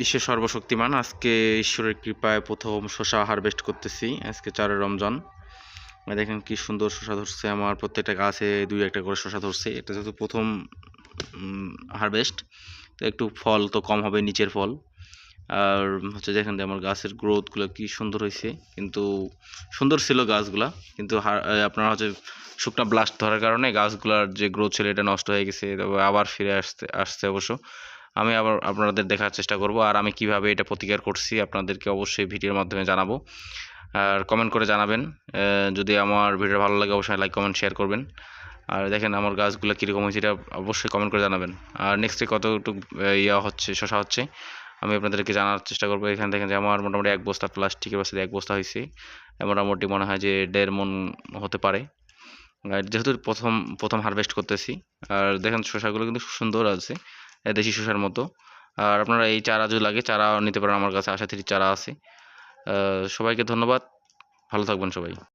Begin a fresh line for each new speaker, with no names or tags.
ঈশ্বর সর্বশক্তিমান। আজকে ঈশ্বরের কৃপায় প্রথম শশা হারভেস্ট করতেছি, আজকে চারের রমজান। দেখেন কি সুন্দর শশা ধরছে, আমার প্রত্যেকটা গাছে দুই একটা করে শশা ধরছে। এটা যেহেতু প্রথম হারভেস্ট তো একটু ফল তো কম হবে নিচের ফল। আর হচ্ছে দেখেন আমার গাছের গ্রোথগুলো কি সুন্দর হয়েছে, কিন্তু সুন্দর ছিল গাছগুলা, কিন্তু আপনার হচ্ছে শুকনা ব্লাস্ট ধরার কারণে গাছগুলার যে গ্রোথ ছিল এটা নষ্ট হয়ে গেছে, তবে আবার ফিরে আসতে, আসছে অবশ্য। আমি আবার আপনাদের দেখার চেষ্টা করব আর আমি কীভাবে এটা প্রতিকার করছি আপনাদেরকে অবশ্যই ভিডিওর মাধ্যমে জানাব। আর কমেন্ট করে জানাবেন। যদি আমার ভিডিও ভালো লাগে অবশ্যই লাইক কমেন্ট শেয়ার করবেন। আর দেখেন আমার গাছগুলো কীরকম হয়েছে এটা অবশ্যই কমেন্ট করে জানাবেন। আর নেক্সটে কতটুকু ইয়া হচ্ছে, শশা হচ্ছে, আমি আপনাদেরকে জানার চেষ্টা করব। এখানে দেখেন যে আমার মোটামুটি এক বস্তা প্লাস্টিকের বস্তাতে এক বস্তা হয়েছে। মোটামুটি মনে হয় যে দেড় মন হতে পারে। যেহেতু প্রথম প্রথম হারভেস্ট করতেছি, আর দেখেন শশাগুলো কিন্তু সুন্দর আছে। দেশি শসার মতো। আর আপনারা এই চারা যদি লাগে চারা নিতে পারেন আমার কাছে। আশা থ্রি চারা আছে। সবাইকে ধন্যবাদ। ভালো থাকবেন সবাই।